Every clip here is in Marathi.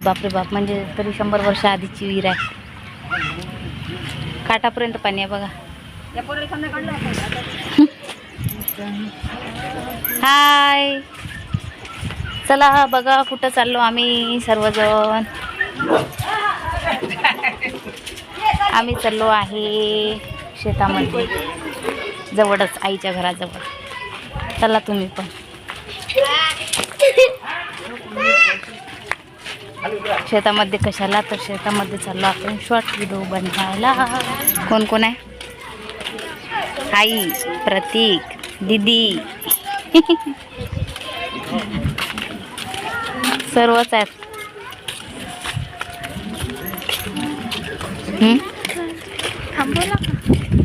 बापरे बाप म्हणजे तरी शंभर वर्ष आधीची विहीर आहे. काठापर्यंत पाणी आहे बघा. हाय. चला बघा कुठं चाललो आम्ही सर्वजण. आम्ही चाललो आहे शेतामध्ये. जवळच आईच्या घराजवळ. चला तुम्ही पण. शेतामध्ये कशाला? तर शेतामध्ये चाललो आपण शॉर्ट व्हिडिओ बनवायला. कोण कोण आहे? आई प्रतीक दीदी. सर्वच आहेत.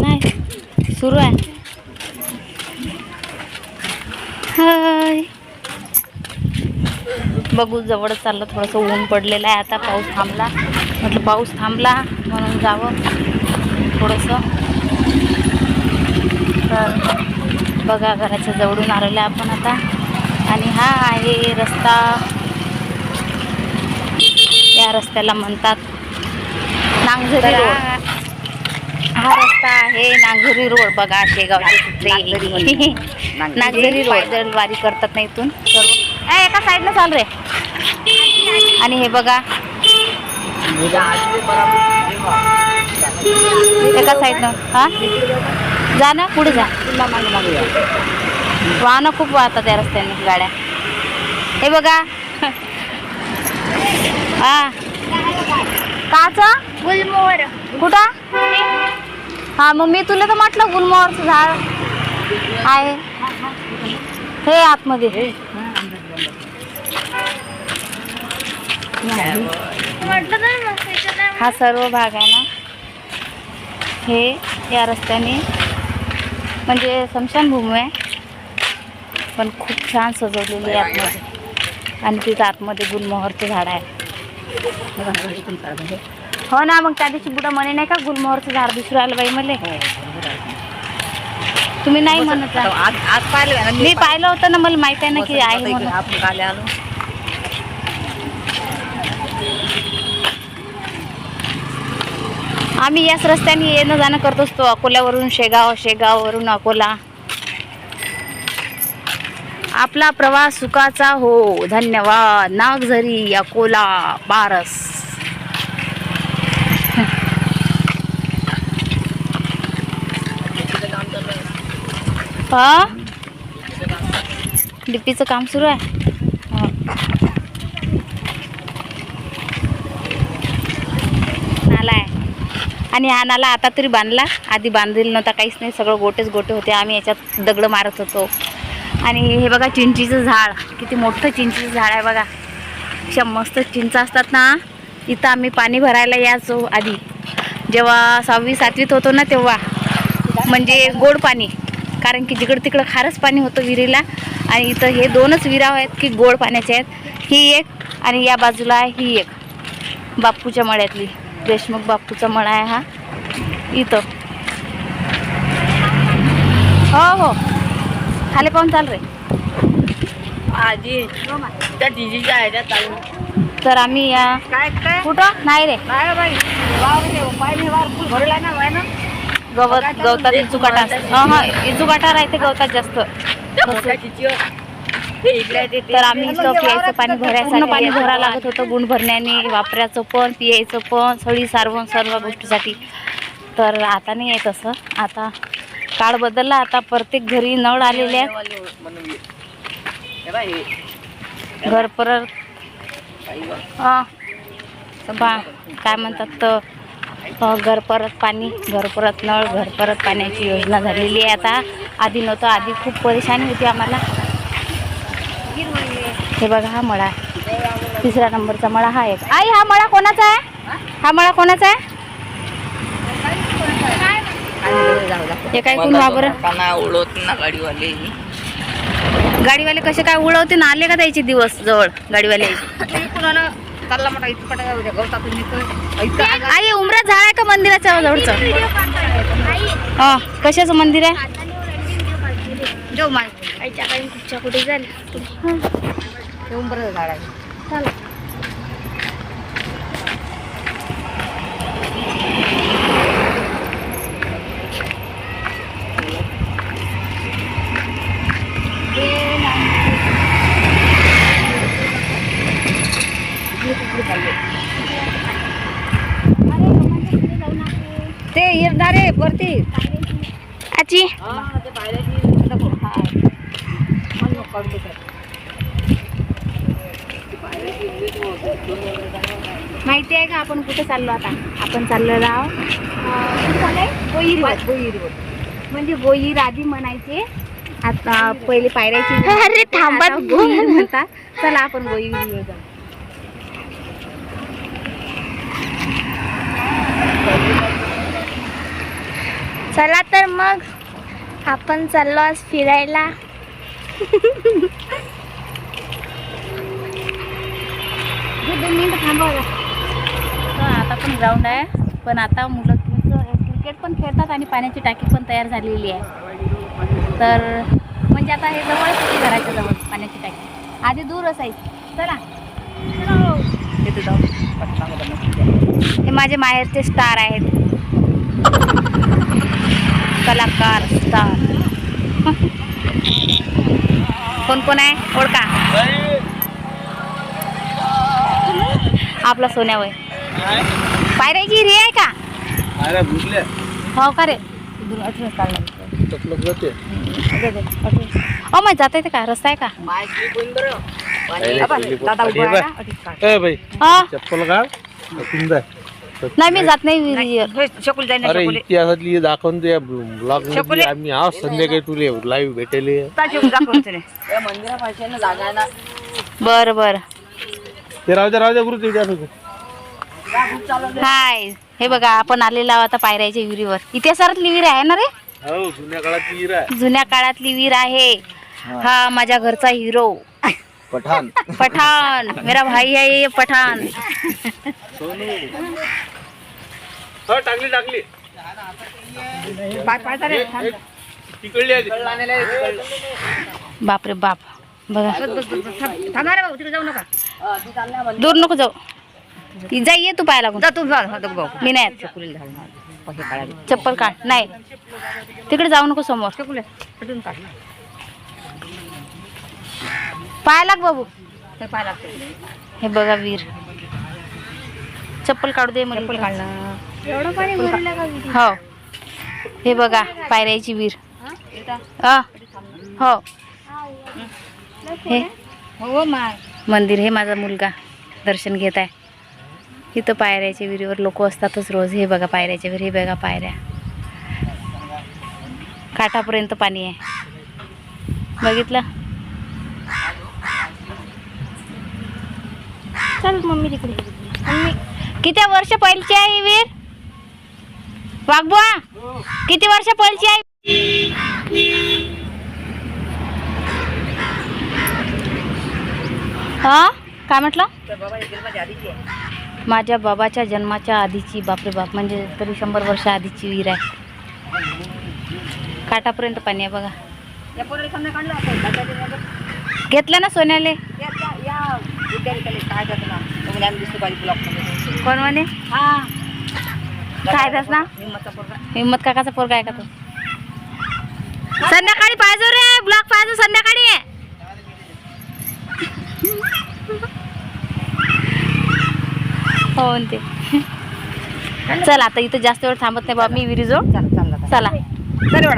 नाही सुरू आहे. हाय. बघू जवळ चाललं थोडंसं ऊन पडलेलं आहे. आता पाऊस थांबला. म्हटलं पाऊस थांबला म्हणून जावं. थोडंसं. तर बघा घराच्या जवळून आलेलं आपण आता. आणि हा आहे रस्ता. या रस्त्याला म्हणतात नांगझरी रोड. हा रस्ता आहे नांगझरी रोड. बघा शेगावचे नागझरी रोड. वारी करतात ना इथून. सर्व. एका साईडला चाल रे. आणि हे बघा. एका साईडनं हा? जा ना पुढे जा. वाहनं खूप वाहतात त्या रस्त्याने गाड्या. हे बघा. हा. काच गुलमोहर कुठं? हा मग मी तुला तर म्हटलं गुलमोहरचं झाड आहे. हे आतमध्ये. हा सर्व भाग आहे ना. हे या रस्त्याने म्हणजे स्मशानभूमी आहे. पण खूप छान सजवलेली आहे आतमध्ये. आणि तिथं आतमध्ये गुलमोहरचं झाड आहे. हो ना मग त्या दिवशी बुडा म्हणे नाही का गुलमोहरचं झाड दुसरं आलं बाई मले. तुम्ही नाही म्हणत. आज आज पाहिलं मी पाहिलं. होतं ना मला माहिती आहे ना की आहे म्हणून आपण काले आलो आम्ही याच रस्त्याने येणं जाणं करत असतो. अकोल्यावरून शेगाव शेगाववरून अकोला. आपला प्रवास सुखाचा हो. धन्यवाद. नागझरी अकोला बारस हा? डीपीचं काम सुरू आहे हा. नाला आहे आणि आणाला आता तरी बांधला. आधी बांधलेलं नव्हता काहीच नाही. सगळं गोटेच गोटे होते. आम्ही याच्यात दगडं मारत होतो. आणि हे बघा चिंचीचं झाड. किती मोठं चिंचीचं झाड आहे बघा. अशा मस्त चिंच असतात ना. इथं आम्ही पाणी भरायला यायचो आधी. जेव्हा सहावी सातवीत होतो ना तेव्हा. म्हणजे गोड पाणी. कारण की जिकडं तिकडं खारच पाणी होतं विहिरीला. आणि इथं हे दोनच विहिरा आहेत की गोड पाण्याचे आहेत. ही एक आणि या बाजूला आहे ही एक. बापूच्या मळ्यातली. देशमुख बापूचा मळा आहे हा. इथं. हो हो. खाली पाहून चाल रे. आजी त्या चालू. तर आम्ही या. काय काय? कुठं? नाही रे. नाही बाई. वावर पाहिजे वावर फुल भरला ना गवत गवतात इचुकाटा हा हा. इचुकाटा राहते गवतात जास्त. तर आम्ही इथं प्यायचं पाणी भरायचं पाणी भरायला लागत होतं गुण भरण्याने वापरायचं पण पियायचं पण सळी सारवण सर्व गोष्टीसाठी. तर आता नाही आहे तसं. आता काळ बदलला आता प्रत्येक घरी नळ आलेले आहेत. घर परत हा. पा- काय म्हणतात तर घर परत पाणी घर परत नळ घर परत पाण्याची योजना झालेली आहे आता. आधी नव्हतं आधी खूप परेशानी होती आम्हाला. हे बघा हा मळा. तिसऱ्या नंबरचा मळा हा एक. आई हा मळा कोणाचा आहे? हा? मळा कोणाचा आहे? हे काय कोण वापर? गाडीवाले. गाडीवाले कसे काय उडवते? ना आले का त्याचे दिवस जवळ गाडीवाले? आई उमरा झाड आहे का मंदिराच्या जवळचं? हा कशाचं मंदिर आहे? आईच्या काही कुठच्या कुठे जाईल येऊन बरं झाड आहे चला. ते येणार आहे परती माहिती आहे का आपण कुठे चाललो आता? आपण चाललेलो आहोत बोईरीवर. बोईरीवर. म्हणजे बोईर आधी म्हणायचे आता पहिले पायऱ्याची अरे थांबा बोईर म्हणतात. चला आपण जाऊ. चला तर मग आपण चाललो आज फिरायला. दोन मिनिटं थांबवा आता पण ग्राउंड आहे. पण आता मुलं क्रिकेट पण खेळतात आणि पाण्याची टाकी पण तयार झालेली आहे. तर म्हणजे आता हे जवळच घराच्या जवळ पाण्याची टाकी? आधी दूर असायची. चला. हे माझे माहेरचे स्टार आहेत. कलाकार स्टार कोण कोण आहे? ओळखा. आपला सोन्या वय. पायऱ्याची रे आहे का? हो का रे? ओ मग जाता येते का? रस्ता आहे का? दादा चप्पल जाय. नाही मी जात नाही. विहिरीवर शकूल जाईन ना अरे शकूल. इतिहासातली हे दाखवून ते ब्लॉग शकुले. आम्ही आहोत संध्याकाळी तुले लाईव्ह भेटेले. शकूल दाखवून तुले. आहे बरं बरं. ते राहू द्या राहू द्या गुरु ते. हाय. हे बघा आपण आलेलो आहोत आता पायऱ्याच्या विहिरीवर. इतिहासातली विहीर आहे ना रे? हो जुन्या काळात विहीर आहे. जुन्या काळातली विहीर आहे. हा. माझ्या घरचा हिरो. पठाण. पठाण. मेरा भाई है ये पठाण हो टाकली टाकली. तिकडली आहे ती. बाप. रे बाप बघा थांब. रे भाऊ तिकडे जाऊ नका. दूर नको जाऊ. जा ये तू पाय लागून. जा तू भाऊ मी नाही चप्पल काढ. नाही. तिकडे जाऊ नको समोर. पाय लाग बाबू. ते पाय लागते. हे बघा वीर. चप्पल काढू दे चप्पल मला काढ ना एवढं पाणी भरलं का विहिरीत? हो. हे बघा पायऱ्याची वीर अ, हो. हे. हो. माय मंदिर हे माझा मुलगा दर्शन घेत आहे. इथं पायऱ्याच्या विहिरीवर लोक असतातच रोज. हे बघा पायऱ्याच्या विहीर हे बघा पायऱ्या. काठापर्यंत पाणी आहे. बघितलं? चल मम्मी तिकडे. मम्मी. किती वर्ष पहिलीची आहे ही विहीर वाघबुवा किती वर्ष पहिलीची आहे? हा? काय म्हटलं? माझ्या बाबाच्या जन्माच्या आधीची बापरे बाप म्हणजे तरी शंभर वर्ष आधीची विहीर आहे. काठापर्यंत पाणी आहे बघा. घेतलं ना सामने काढलं आपण दादाच्या घेतलं ना सोन्याले तो कोण म्हणे? हा. काय त्याच ना हिम्मत काकाचा पोरगा आहे का तो? संध्याकाळी पाहिजे रे ब्लॉक पाहिजे संध्याकाळी. हो म्हणते. चल आता इथं जास्त वेळ थांबत नाही बाबा मी विहिरीजवळ चला चला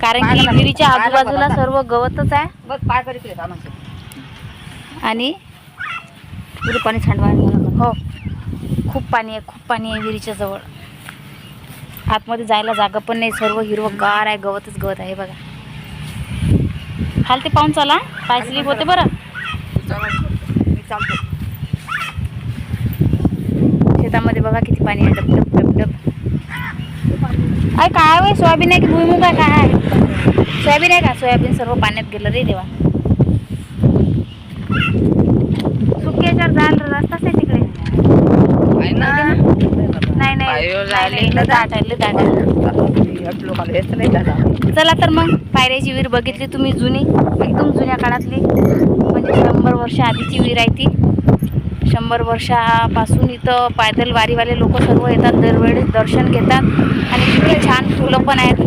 कारण की. विहिरीच्या आजूबाजूला. सर्व गवतच आहे. आणि? तुझं पाणी थंडवा हो. खूप पाणी आहे खूप पाणी आहे विहिरीच्या जवळ. आतमध्ये जायला जागा पण नाही सर्व हिरवं गार आहे गवतच गवत आहे बघा. खालते पाहून चला पाय स्लिप होते बरं. शेतामध्ये बघा किती पाणी आहे डब डब डब डब अय काय वय सोयाबीन आहे की भुईमुग आहे काय आहे? सोयाबीन आहे का? सोयाबीन सर्व पाण्यात गेलं रे देवा. सुक्याच्यावर जायला रस्ताच आहे नाही नाही. चला तर मग पायऱ्याची विहीर बघितली तुम्ही जुनी. एकदम जुन्या काळातली म्हणजे शंभर वर्ष आधीची विहीर आहे ती. शंभर वर्षापासून इथं पैदल वारीवाले लोक सर्व येतात दरवेळेस दर्शन घेतात. आणि इकडे छान फुलं पण आहेत.